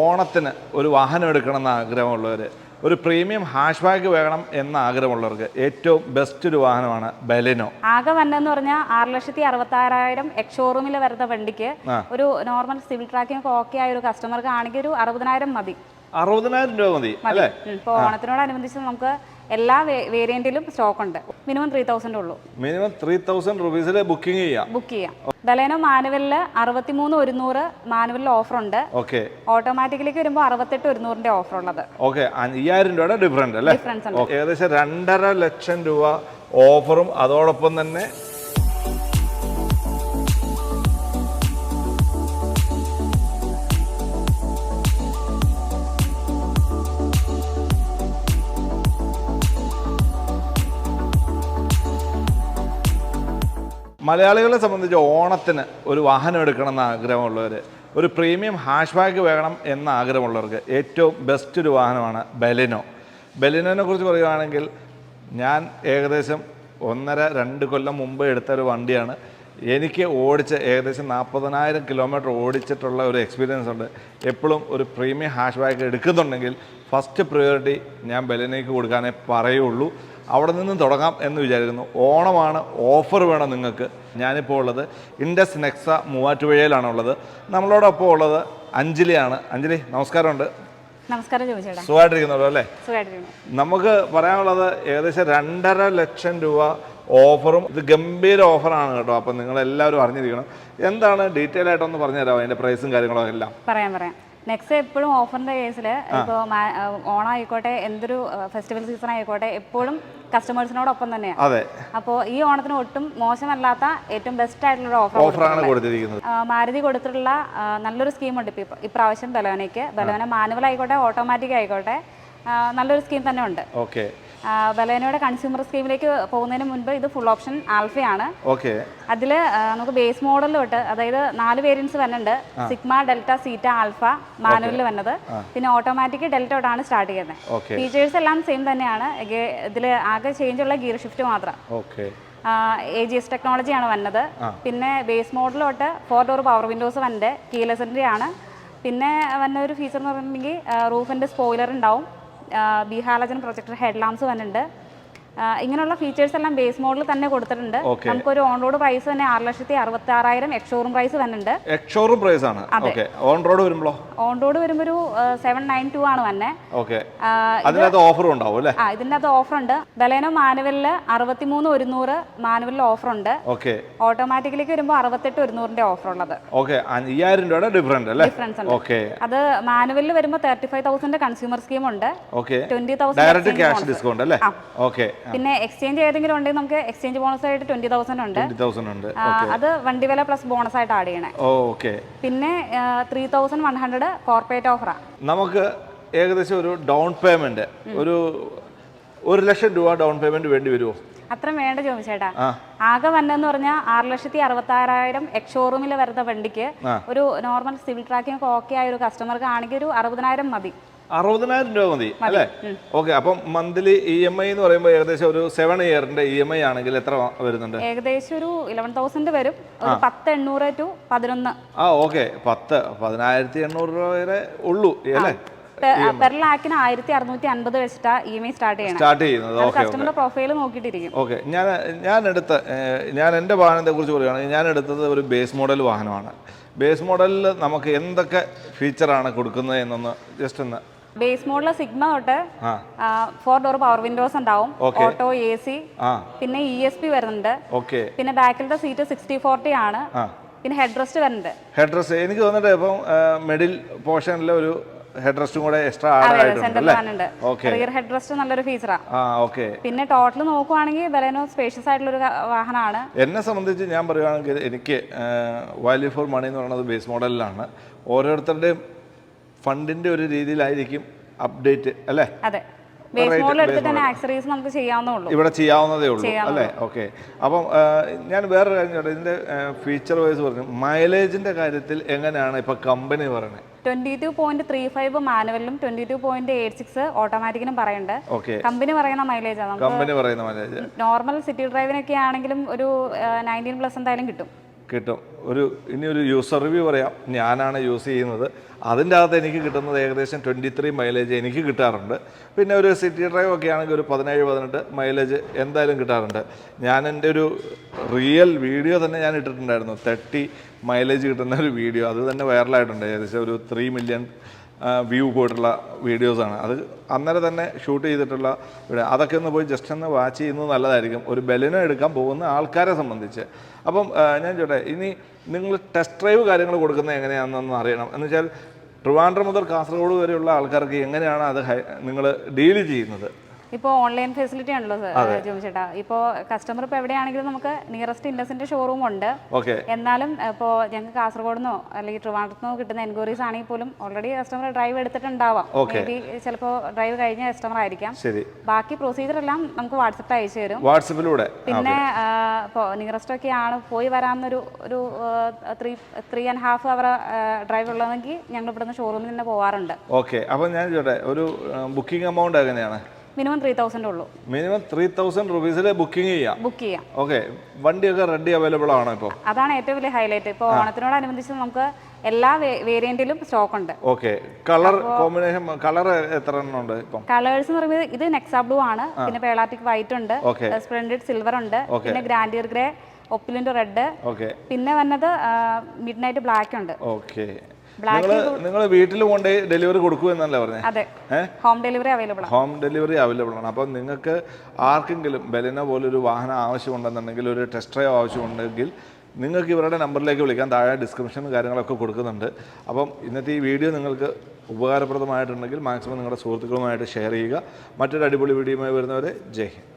ഓണത്തിന് ഒരു വാഹനം എടുക്കണമെന്ന് ആഗ്രഹമുള്ളവർ ഒരു പ്രീമിയം ഹാഷ് ബാഗ് വേണം എന്ന ആഗ്രഹമുള്ളവർക്ക് ഏറ്റവും ബെസ്റ്റ് ഒരു വാഹനമാണ് ബലിനോ. ആകെ വന്നെന്ന് പറഞ്ഞാൽ ആറ് ലക്ഷത്തി അറുപത്തി ആറായിരം എക്സ് ഷോറൂമിൽ വരുന്ന വണ്ടിക്ക് ഒരു നോർമൽ സിവിൽ ട്രാക്കിംഗ് ഒക്കെ ഓക്കെ ആയ ഒരു കസ്റ്റമർക്ക് ആണെങ്കിൽ ഒരു അറുപതിനായിരം മതി. അറുപതിനായിരം രൂപ മതി അല്ലേ. ഇപ്പോൾ ഓണത്തിനോടനുബന്ധിച്ച് നമുക്ക് എല്ലാ വേരിയന്റിലും സ്റ്റോക്ക് ഉണ്ട്. മിനിമം ത്രീ തൗസൻഡ് ഉള്ളൂ. മിനിമം ത്രീ തൗസൻഡ് റുപ്പീസിൽ ബുക്കിംഗ് ചെയ്യാം. ബുക്ക് ചെയ്യാം. ബലേനോ മാനുവലിൽ അറുപത്തിമൂന്ന് ഒരുന്നൂറ് മാനുവലിൽ ഓഫർ ഉണ്ട്. ഓക്കെ ഓട്ടോമാറ്റിക്കലേക്ക് വരുമ്പോൾ അറുപത്തെട്ട് ഒരുന്നൂറിന്റെ ഓഫർ ഉള്ളത്. ഓക്കെ അയ്യായിരം രൂപയുടെ ഡിഫറൻസ് അല്ലേ? ഡിഫറൻസ് ഉണ്ട്. ഏകദേശം രണ്ടര ലക്ഷം രൂപ ഓഫറും അതോടൊപ്പം തന്നെ മലയാളികളെ സംബന്ധിച്ച് ഓണത്തിന് ഒരു വാഹനം എടുക്കണമെന്ന് ആഗ്രഹമുള്ളവർ ഒരു പ്രീമിയം ഹാഷ് ബാഗ് വേണം എന്ന ആഗ്രഹമുള്ളവർക്ക് ഏറ്റവും ബെസ്റ്റ് ഒരു വാഹനമാണ് ബെലിനോ ബെലിനോനെ കുറിച്ച് പറയുകയാണെങ്കിൽ ഞാൻ ഏകദേശം ഒന്നര രണ്ട് കൊല്ലം മുമ്പ് എടുത്ത ഒരു വണ്ടിയാണ്. എനിക്ക് ഓടിച്ച് ഏകദേശം നാൽപ്പതിനായിരം കിലോമീറ്റർ ഓടിച്ചിട്ടുള്ള ഒരു എക്സ്പീരിയൻസ് ഉണ്ട്. എപ്പോഴും ഒരു പ്രീമിയം ഹാഷ് ബാഗ് എടുക്കുന്നുണ്ടെങ്കിൽ ഫസ്റ്റ് പ്രയോറിറ്റി ഞാൻ ബലിനേക്ക് കൊടുക്കാനേ പറയുള്ളൂ. അവിടെ നിന്നും തുടങ്ങാം എന്ന് വിചാരിക്കുന്നു. ഓണമാണ് ഓഫർ വേണം നിങ്ങൾക്ക്. ഞാനിപ്പോൾ ഉള്ളത് ഇൻഡസ് നെക്സ മൂവാറ്റുപുഴയിലാണ് ഉള്ളത് നമ്മളോടൊപ്പം ഉള്ളത് അഞ്ജലിയാണ്. അഞ്ജലി നമസ്കാരമുണ്ട്. നമസ്കാരം ചോദിച്ചേട്ടാ. സുഖമായിട്ടിരിക്കുന്നല്ലോ അല്ലേ? നമുക്ക് പറയാനുള്ളത് ഏകദേശം രണ്ടര ലക്ഷം രൂപ ഓഫറും ഇത് ഗംഭീര ഓഫറാണ് കേട്ടോ. അപ്പം നിങ്ങളെല്ലാവരും അറിഞ്ഞിരിക്കണം. എന്താണ് ഡീറ്റെയിൽ ആയിട്ടൊന്ന് പറഞ്ഞുതരാമോ? അതിന്റെ പ്രൈസും കാര്യങ്ങളും എല്ലാം. പറയാം പറയാം. നെക്സ്റ്റ് എപ്പോഴും ഓഫറിന്റെ കേസിൽ ഇപ്പോൾ ഓണം ആയിക്കോട്ടെ എന്തൊരു ഫെസ്റ്റിവൽ സീസൺ ആയിക്കോട്ടെ എപ്പോഴും കസ്റ്റമേഴ്സിനോടൊപ്പം തന്നെയാണ് അതെ. അപ്പോൾ ഈ ഓണത്തിന് ഒട്ടും മോശമല്ലാത്ത ഏറ്റവും ബെസ്റ്റ് ആയിട്ടുള്ള ഓഫർ ഓഫറാണ് കൊടുത്തിരിക്കുന്നത്. മാരുതി കൊടുത്തിട്ടുള്ള നല്ലൊരു സ്കീമുണ്ട് ഇപ്പോൾ ഇപ്രാവശ്യം ബലോനയ്ക്ക്. ബലോന മാനുവൽ ആയിക്കോട്ടെ ഓട്ടോമാറ്റിക് ആയിക്കോട്ടെ നല്ലൊരു സ്കീം തന്നെ ഉണ്ട്. ഓക്കെ ബലോനയുടെ കൺസ്യൂമർ സ്കീമിലേക്ക് പോകുന്നതിന് മുൻപ് ഇത് ഫുൾ ഓപ്ഷൻ ആൽഫയാണ്. ഓക്കെ. അതിൽ നമുക്ക് ബേസ് മോഡലിൽ തൊട്ട് അതായത് നാല് വേരിയൻസ് വരുന്നുണ്ട്. സിഗ്മ ഡെൽറ്റ സീറ്റ ആൽഫ മാനുവലിൽ വന്നത് പിന്നെ ഓട്ടോമാറ്റിക് ഡെൽറ്റ തൊട്ടാണ് സ്റ്റാർട്ട് ചെയ്യുന്നത്. ഫീച്ചേഴ്സ് എല്ലാം സെയിം തന്നെയാണ്. ഇതിൽ ആകെ ചേഞ്ച് ഉള്ള ഗിയർ ഷിഫ്റ്റ് മാത്രം. ഓക്കെ. എ ജി എസ് ടെക്നോളജിയാണ് വന്നത്. പിന്നെ ബേസ് മോഡൽ തൊട്ട് ഫോർ ഡോർ പവർ വിൻഡോസ് വന്നത് കീലസിന്റെ ആണ്. പിന്നെ വന്ന ഒരു ഫീച്ചർ എന്ന് പറഞ്ഞിട്ടുണ്ടെങ്കിൽ റൂഫിന്റെ സ്പോയിലർ ഉണ്ടാവും. Bi halogen projector head lamps വന്നിട്ടുണ്ട്. ഇങ്ങനെയുള്ള ഫീച്ചേഴ്സ് എല്ലാം ബേസ് മോഡൽ തന്നെ കൊടുത്തിട്ടുണ്ട്. നമുക്ക് നമുക്കൊരു ഓൺ റോഡ് പ്രൈസ് തന്നെ ആറ് ലക്ഷത്തി അറുപത്തി ആറായിരം എക്സ് ഷോറൂം പ്രൈസ് വന്നിട്ടുണ്ട് എക്സോറും പ്രൈസ് ആണ്. ഓൺ റോഡ് വരുമ്പോൾ ഓൺ റോഡ് വരുമ്പോൾ ഒരു സെവൻ നയൻ ടു ആണ് വന്നെ. അതിനകത്ത് ഓഫറും ഉണ്ടാവും അല്ലേ? ആ ഇതിന്റെ അകത്ത് ഓഫർ ഉണ്ട്. ബലേനോ മാനുവലിൽ അറുപത്തിമൂന്ന് ഒരുന്നൂറ് മാനുവലിൽ ഓഫർ ഉണ്ട്. ഓക്കെ ഓട്ടോമാറ്റിക്കിലേക്ക് വരുമ്പോൾ അറുപത്തെട്ട് ഒരുന്നൂറിന്റെ ഓഫർ ഉള്ളത്. ഓക്കെ അയ്യായിരം രൂപയുടെ ഡിഫറന്റ് അല്ലേ? ഡിഫറൻസ് ഉണ്ട്. ഓക്കെ അത് മാനുവലിൽ വരുമ്പോൾ thirty five thousand consumer scheme ഉണ്ട്. ട്വന്റി ഡയറക്റ്റ് തൗസൻഡ് ഡിസ്കൗണ്ട് അല്ലേ? ഓക്കെ പിന്നെ എക്സ്ചേഞ്ച് ഏതെങ്കിലും ഉണ്ടെങ്കിൽ നമുക്ക് എക്സ്ചേഞ്ച് ബോണസ് ആയിട്ട് ട്വന്റി തൗസൻഡ് ഉണ്ട്. ഉണ്ട്. അത് വണ്ടി വില പ്ലസ് ബോണസ് ആയിട്ട് ആഡ് ചെയ്യണേ. ഓക്കെ പിന്നെ three thousand one hundred corporate ഓഫറാണ് നമുക്ക് ഏകദേശം ഒരു ഡൗൺ പേയ്മെന്റ് ഒരു ഒരു ലക്ഷം രൂപ ഡൗൺ പേയ്മെന്റ് വേണ്ടി വരുമോ? അത്ര വേണ്ട ചോദിച്ചേട്ടാ ആ. ആകെ വന്നെന്ന് പറഞ്ഞാൽ ആറ് ലക്ഷത്തി അറുപത്തി ആറായിരം എക്സ് ഷോറൂമിൽ വരുന്ന വണ്ടിക്ക് ഒരു നോർമൽ സിവിൽ ട്രാക്കിംഗ് ഒക്കെ ഓക്കെ ആയ ഒരു കസ്റ്റമർക്ക് ആണെങ്കിൽ ഒരു അറുപതിനായിരം മതി. അറുപതിനായിരം രൂപ മതി അല്ലേ? ഓക്കെ അപ്പം മന്ത്ലി ഇ എം ഐ എന്ന് പറയുമ്പോൾ ഏകദേശം ഒരു സെവൻ ഇയറിന്റെ ഇ എം ഐ ആണെങ്കിൽ എത്ര വരുന്നുണ്ട്? ഏകദേശം ഒരു ഇലവൻ തൗസൻഡ് വരും. പത്ത് എണ്ണൂറ് ടു പതിനൊന്ന്. ആ ഓക്കെ പത്ത് പതിനായിരത്തി എണ്ണൂറ് രൂപ വരെ ഉള്ളൂ അല്ലേ? പെർ ലാക്കിന് ആയിരത്തി അറുന്നൂറ്റി അൻപത് വെച്ചിട്ടാ ഇ എം ഐ സ്റ്റാർട്ട് ചെയ്യണം. സ്റ്റാർട്ട് ചെയ്യുന്നത്. കസ്റ്റമറുടെ പ്രൊഫൈൽ നോക്കിയിട്ടിരിക്കും. ഓക്കെ ഞാൻ ഞാൻ എടുത്ത ഞാൻ എന്റെ വാഹനത്തെ കുറിച്ച് പറയുകയാണെങ്കിൽ ഞാൻ എടുത്തത് ഒരു ബേസ് മോഡൽ വാഹനമാണ്. ബേസ് മോഡലിൽ നമുക്ക് എന്തൊക്കെ ഫീച്ചറാണ് കൊടുക്കുന്നത് എന്നൊന്ന് ജസ്റ്റ് ഒന്ന് ബേസ് മോഡൽ സിഗ്മ തൊട്ട് ഫോർ ഡോർ പവർ വിൻഡോസ് ഉണ്ടാവും. ഓട്ടോ എ സി പിന്നെ ഇ എസ് പി വരുന്നുണ്ട്. ഓക്കെ പിന്നെ ബാക്കിലത്തെ സീറ്റ് സിക്സ്റ്റി ഫോർട്ടി ആണ്. പിന്നെ ഹെഡ് റെസ്റ്റ് വരുന്നുണ്ട്. ഹെഡ് റെസ്റ്റ് എനിക്ക് തോന്നിട്ട് ഇപ്പം മിഡിൽ പോർഷനിലെ ഒരു ഹെഡ് റെസ്റ്റും കൂടെ എക്സ്ട്രാ ആഡ് ആയിട്ടുണ്ട് റിയർ ഹെഡ് റെസ്റ്റ് നല്ലൊരു ഫീച്ചറാണ് പിന്നെ ടോട്ടൽ നോക്കുവാണെങ്കിൽ ബലേനോ സ്പേഷ്യസ് ആയിട്ടുള്ള ഒരു വാഹനമാണ്. എന്നെ സംബന്ധിച്ച് ഞാൻ പറയുകയാണെങ്കിൽ എനിക്ക് വാല്യൂ ഫോർ മണി എന്ന് പറയുന്നത് ബേസ് മോഡലിലാണ് ഓരോരുത്തരുടെയും ഫണ്ടിന്റെ ഒരു രീതിയിലായിരിക്കും അപ്ഡേറ്റ് അല്ലേ? അതെ. ആക്സറീസ് നമുക്ക് ചെയ്യാവുന്നേ ഇവിടെ ചെയ്യാവുന്നതേ ഉള്ളൂ അല്ലേ? ഓക്കെ അപ്പം ഞാൻ വേറൊരു കാര്യം ചോട്ടെ ഇതിന്റെ ഫീച്ചർ വൈസ് പറഞ്ഞു. മൈലേജിന്റെ കാര്യത്തിൽ എങ്ങനെയാണ് ഇപ്പൊ കമ്പനി പറയുന്നത് twenty two point three five മാനുവലിലും twenty two point eight six ഓട്ടോമാറ്റിക്കിനും പറയുന്നുണ്ട്. കമ്പനി പറയുന്ന മൈലേജ് ആണ് കമ്പനി പറയുന്ന മൈലേജ് നോർമൽ സിറ്റി ഡ്രൈവിനൊക്കെ ആണെങ്കിലും ഒരു നയന്റീൻ പ്ലസ് എന്തായാലും കിട്ടും. കിട്ടും. ഒരു ഇനി ഒരു യൂസർ റിവ്യൂ പറയാം. ഞാനാണ് യൂസ് ചെയ്യുന്നത്. അതിന്റെ അകത്ത് എനിക്ക് കിട്ടുന്നത് ഏകദേശം ട്വന്റി ത്രീ മൈലേജ് എനിക്ക് കിട്ടാറുണ്ട്. പിന്നെ ഒരു സിറ്റി ഡ്രൈവ് ഒക്കെ ആണെങ്കിൽ ഒരു പതിനേഴ് പതിനെട്ട് മൈലേജ് എന്തായാലും കിട്ടാറുണ്ട്. ഞാൻ എന്റെ ഒരു റിയൽ വീഡിയോ തന്നെ ഞാൻ ഇട്ടിട്ടുണ്ടായിരുന്നു. തേർട്ടി മൈലേജ് കിട്ടുന്ന ഒരു വീഡിയോ അത് തന്നെ വൈറലായിട്ടുണ്ട് ഏകദേശം ഒരു ത്രീ മില്യൺ വ്യൂ പോയിട്ടുള്ള വീഡിയോസാണ് അത് അന്നേരം തന്നെ ഷൂട്ട് ചെയ്തിട്ടുള്ള അതൊക്കെ ഒന്ന് പോയി ജസ്റ്റ് ഒന്ന് വാച്ച് ചെയ്യുന്നത് നല്ലതായിരിക്കും. ഒരു ബലിന എടുക്കാൻ പോകുന്ന ആൾക്കാരെ സംബന്ധിച്ച്. അപ്പം ഞാൻ ചോട്ടെ ഇനി നിങ്ങൾ ടെസ്റ്റ് ഡ്രൈവ് കാര്യങ്ങൾ കൊടുക്കുന്നത് എങ്ങനെയാണെന്നൊന്ന് അറിയണം. എന്ന് വെച്ചാൽ ട്രിവാൻഡ്രം മുതൽ കാസർഗോഡ് വരെയുള്ള ആൾക്കാർക്ക് എങ്ങനെയാണ് അത് നിങ്ങൾ ഡീൽ ചെയ്യുന്നത്? ഇപ്പോൾ ഓൺലൈൻ ഫെസിലിറ്റി ആണല്ലോ ജോമി ചേട്ടാ ഇപ്പോൾ കസ്റ്റമർ ഇപ്പോൾ എവിടെയാണെങ്കിലും നമുക്ക് നിയറസ്റ്റ് ഇൻഡസിന്റെ ഷോറൂം ഉണ്ട്. ഓക്കെ. എന്നാലും ഇപ്പോൾ ഞങ്ങൾക്ക് കാസർഗോഡ് നിന്നോ അല്ലെങ്കിൽ ട്രിവാൻഡ്രത്ത് നിന്നോ കിട്ടുന്ന എൻക്വയറീസ് ആണെങ്കിൽ പോലും ഓൾറെഡി കസ്റ്റമർ ഡ്രൈവ് എടുത്തിട്ടുണ്ടാവാം. മേ ബി ചിലപ്പോൾ ഡ്രൈവ് കഴിഞ്ഞ കസ്റ്റമർ ആയിരിക്കാം. ശരി. ബാക്കി പ്രൊസീജിയർ എല്ലാം നമുക്ക് വാട്സപ്പിൽ അയച്ചു തരും. വാട്സപ്പിലൂടെ. പിന്നെ ഇപ്പോൾ നിയറസ്റ്റ് ഒക്കെ ആണ് പോയി വരാമെന്നൊരു ഒരു three three and half hour drive ഉള്ളതെങ്കിൽ ഞങ്ങൾ ഇവിടുന്ന് ഷോറൂമിൽ തന്നെ പോവാറുണ്ട്. ഓക്കെ. അപ്പോൾ ഞാൻ ചോട്ടെ ഒരു ബുക്കിംഗ് എമൗണ്ട് എങ്ങനെയാണ്? മിനിമം ത്രീ തൗസൻഡ് ഉള്ളൂ. മിനിമം ത്രീ തൗസൻഡ് റുപ്പീസിൽ ബുക്കിംഗ് ചെയ്യാം. ബുക്ക് ചെയ്യാം. ഓക്കെ വണ്ടിയൊക്കെ റെഡി അവൈലബിൾ ആണോ ഇപ്പോൾ അതാണ് ഏറ്റവും വലിയ ഹൈലൈറ്റ് ഇപ്പോൾ ഓണത്തിനോടനുബന്ധിച്ച് നമുക്ക് എല്ലാ വേരിയന്റിലും സ്റ്റോക്ക് ഉണ്ട്. ഓക്കെ കളർ കോമ്പിനേഷൻ കളർ എത്ര ഉണ്ട് ഇപ്പം? കളേഴ്സ് എന്ന് പറയുന്നത് ഇത് നെക്സാ ബ്ലൂ ആണ്. പിന്നെ പേളാറ്റിക് വൈറ്റ് ഉണ്ട്. സ്പ്ലെൻഡിഡ് സിൽവർ ഉണ്ട്. പിന്നെ ഗ്രാൻഡിയർ ഗ്രേ ഒപ്പിലിന്റെ റെഡ് പിന്നെ വന്നത് മിഡ് നൈറ്റ് ബ്ലാക്ക് ഉണ്ട്. ഓക്കെ നിങ്ങൾ വീട്ടിൽ കൊണ്ട് ഡെലിവറി കൊടുക്കുമെന്നല്ലേ പറഞ്ഞത് അതെ. ഹോം ഡെലിവറി അവൈലബിൾ ആണ് ഹോം ഡെലിവറി അവൈലബിൾ ആണ്. അപ്പം നിങ്ങൾക്ക് ആർക്കെങ്കിലും ബലിന പോലൊരു വാഹനം ആവശ്യമുണ്ടെന്നുണ്ടെങ്കിൽ ഒരു ടെസ്റ്റ് ഡ്രൈവ് ആവശ്യമുണ്ടെങ്കിൽ നിങ്ങൾക്ക് ഇവരുടെ നമ്പറിലേക്ക് വിളിക്കാം. താഴെ ഡിസ്ക്രിപ്ഷൻ കാര്യങ്ങളൊക്കെ കൊടുക്കുന്നുണ്ട്. അപ്പം ഇന്നത്തെ ഈ വീഡിയോ നിങ്ങൾക്ക് ഉപകാരപ്രദമായിട്ടുണ്ടെങ്കിൽ മാക്സിമം നിങ്ങളുടെ സുഹൃത്തുക്കളുമായിട്ട് ഷെയർ ചെയ്യുക. മറ്റൊരു അടിപൊളി വീഡിയോയുമായി വരുന്നവരെ ജയ് ഹിന്ദ്.